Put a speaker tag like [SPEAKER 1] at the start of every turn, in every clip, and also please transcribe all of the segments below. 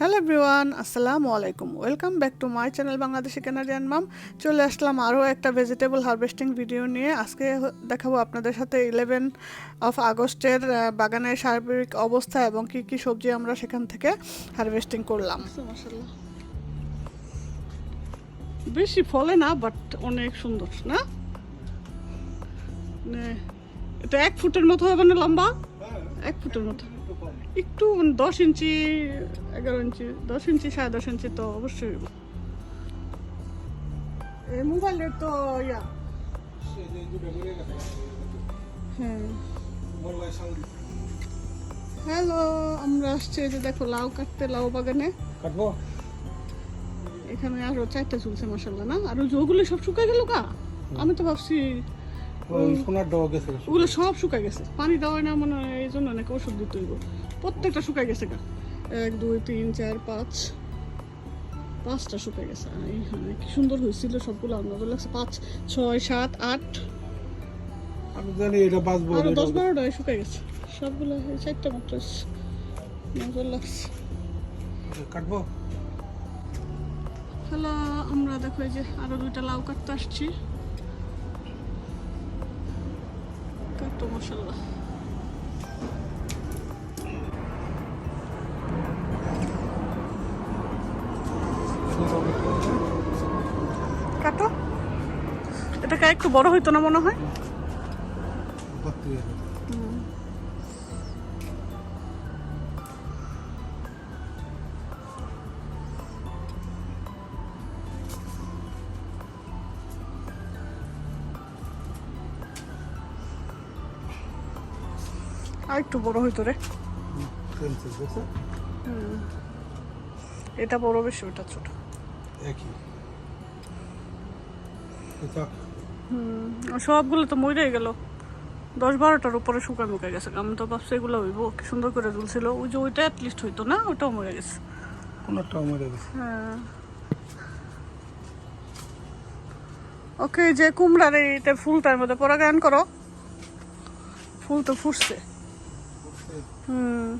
[SPEAKER 1] Hello everyone আসসালামু আলাইকুম welcome back to my channel Bangladeshi Canadian mom চলে আসলাম আরও একটা ভেজিটেবল হারভেস্টিং ভিডিও নিয়ে। আজকে দেখাবো আপনাদের সাথে ইলেভেন অফ আগস্টের বাগানের সার্বিক অবস্থা এবং কি কি সবজি আমরা সেখান থেকে হারভেস্টিং করলাম। বেশি ফলে না বাট অনেক সুন্দর না? মানে এটা এক ফুটের মতো হবে না লম্বা? এক ফুটের মতো। একটু দশ ইঞ্চি এগারো ইঞ্চি দশ ইঞ্চি সাড়ে দশ ইঞ্চি তো অবশ্যই। এই মোবাইলের তো ইয়া। হ্যাঁ। হ্যালো আমরা আসছি যে দেখো লাউ কাটতে লাউ বাগানে।
[SPEAKER 2] কাটবো?
[SPEAKER 1] এখানে আরও চারটা চলছে মশাল্লা না? আর ওগুলো সব শুকায় গেল কা আমি তো ভাবছি ওগুলো সব শুকায় গেছে। পানি দেওয়া না মনে হয় এই জন্য নাকি ওষুধ দিতে হইব। প্রত্যেকটা শুকায় গেছে গা। এক দুই তিন চার পাঁচ। পাঁচটা শুকায় গেছে। কি সুন্দর হয়েছিল সবগুলো আনন্দ লাগছে। পাঁচ ছয় সাত আট।
[SPEAKER 2] আমি জানি এটা বাঁচবো আরও
[SPEAKER 1] দশ বারোটায় শুকায় গেছে। সবগুলো চারটা মাত্র। মজা লাগছে।
[SPEAKER 2] কাটবো?
[SPEAKER 1] হ্যালো আমরা দেখো এই যে আরও দুইটা লাউ কাটতে আসছি। কাটো মশাল্লা কাটো। এটা কা একটু বড় হইতো না মনে হয়? আর একটু বড় হইতো রে? এটা বড় বেশি ওটা ছোট।
[SPEAKER 2] একই।
[SPEAKER 1] সবগুলো তো মরে গেল। দশ বারোটার উপরে শুকায় মুখে গেছে আমি তো ভাবছি এগুলো হইব কি সুন্দর করে ঝুলছিল ওই যে ওইটা অ্যাটলিস্ট হইতো না ওটাও মরে গেছে।
[SPEAKER 2] কোনটাও মরে গেছে।
[SPEAKER 1] হ্যাঁ। ওকে যে কুমড়ার এইটা ফুলটার মধ্যে পরাগায়ন করো। ফুল তো ফুটছে। হুম।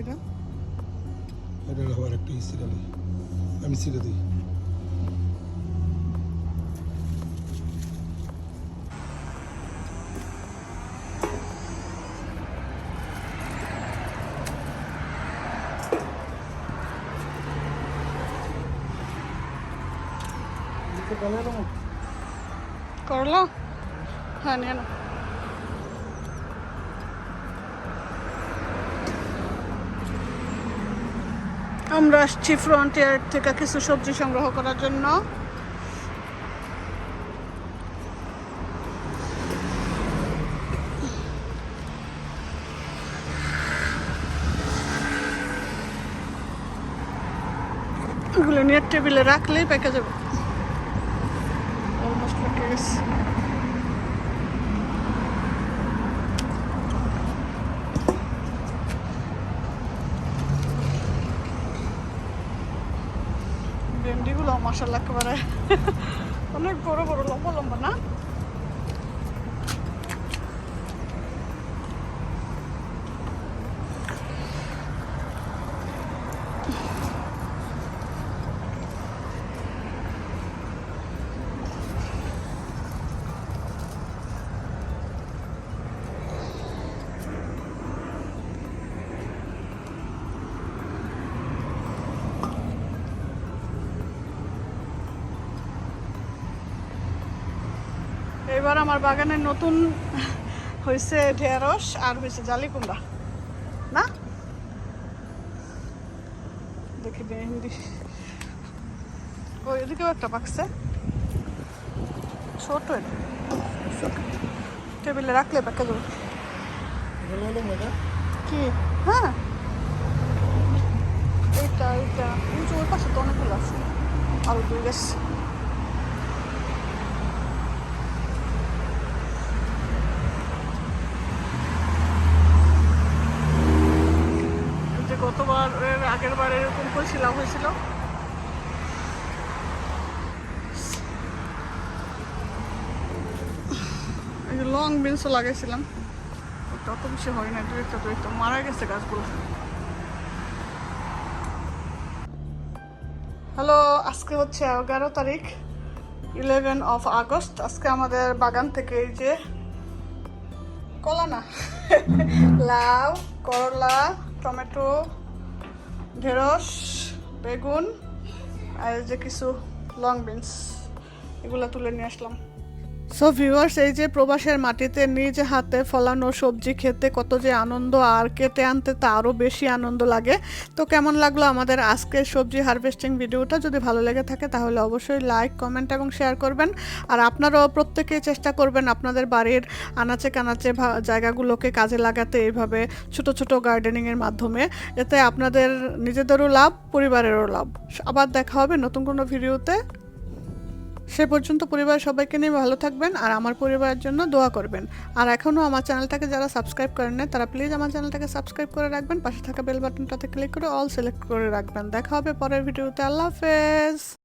[SPEAKER 1] এটা?
[SPEAKER 2] এটা আবার একটা সিরা দিই আমি সিরা দিই।
[SPEAKER 1] করল? হ্যাঁ নিয়ে আমরা আসছি ফ্রন্টিয়ার থেকে কিছু সবজি সংগ্রহ করার জন্য। এগুলো নিয়ে টেবিলে রাখলেই পেকে যাবে। অলমোস্ট পেকে গেছে। মশাল্লা একেবারে। অনেক বড় বড় লম্বা লম্বা না? এবার আমার বাগানে নতুন হয়েছে ঢেঁড়স আর হয়েছে জালি কুমড়া। না? দেখি ভেন্ডি। ওই এদিকেও একটা পাকছে। ছোট টেবিলে রাখলে পাকে যাবে। কি? হ্যাঁ। এইটা এইটা। ওই পাশে তো অনেকগুলো আছে। আরও দুই গেছে আগের বার এরকম করেছিলাম হয়েছিল। লং বিনসও লাগাইছিলাম। অত বেশি হয় না দু একটা দু মারা গেছে গাছগুলো। হ্যালো, আজকে হচ্ছে এগারো তারিখ ইলেভেন অফ আগস্ট। আজকে আমাদের বাগান থেকে এই যে কলা না, লাউ, করলা, টমেটো ঢেঁড়স বেগুন আর যে কিছু লং বিনস এগুলো তুলে নিয়ে আসলাম। সো ভিউয়ার্স এই যে প্রবাসের মাটিতে নিজ হাতে ফলানো সবজি খেতে কত যে আনন্দ আর কেটে আনতে তা আরও বেশি আনন্দ লাগে। তো কেমন লাগল আমাদের আজকের সবজি হারভেস্টিং ভিডিওটা? যদি ভালো লেগে থাকে তাহলে অবশ্যই লাইক কমেন্ট এবং শেয়ার করবেন। আর আপনারাও প্রত্যেকেই চেষ্টা করবেন আপনাদের বাড়ির আনাচে কানাচে জায়গাগুলোকে কাজে লাগাতে এইভাবে ছোট ছোট গার্ডেনিংয়ের মাধ্যমে। এতে আপনাদের নিজেদেরও লাভ, পরিবারেরও লাভ। আবার দেখা হবে নতুন কোনো ভিডিওতে। সে পর্যন্ত পরিবার সবাইকে নিয়ে ভালো থাকবেন আর আমার পরিবারের জন্য দোয়া করবেন। আর এখনও আমার চ্যানেলটাকে যারা সাবস্ক্রাইব করেন না তারা প্লিজ আমার চ্যানেলটাকে সাবস্ক্রাইব করে রাখবেন। পাশে থাকা বেল বাটনটাতে ক্লিক করে অল সিলেক্ট করে রাখবেন। দেখা হবে পরের ভিডিওতে। আল্লাহ হাফেজ।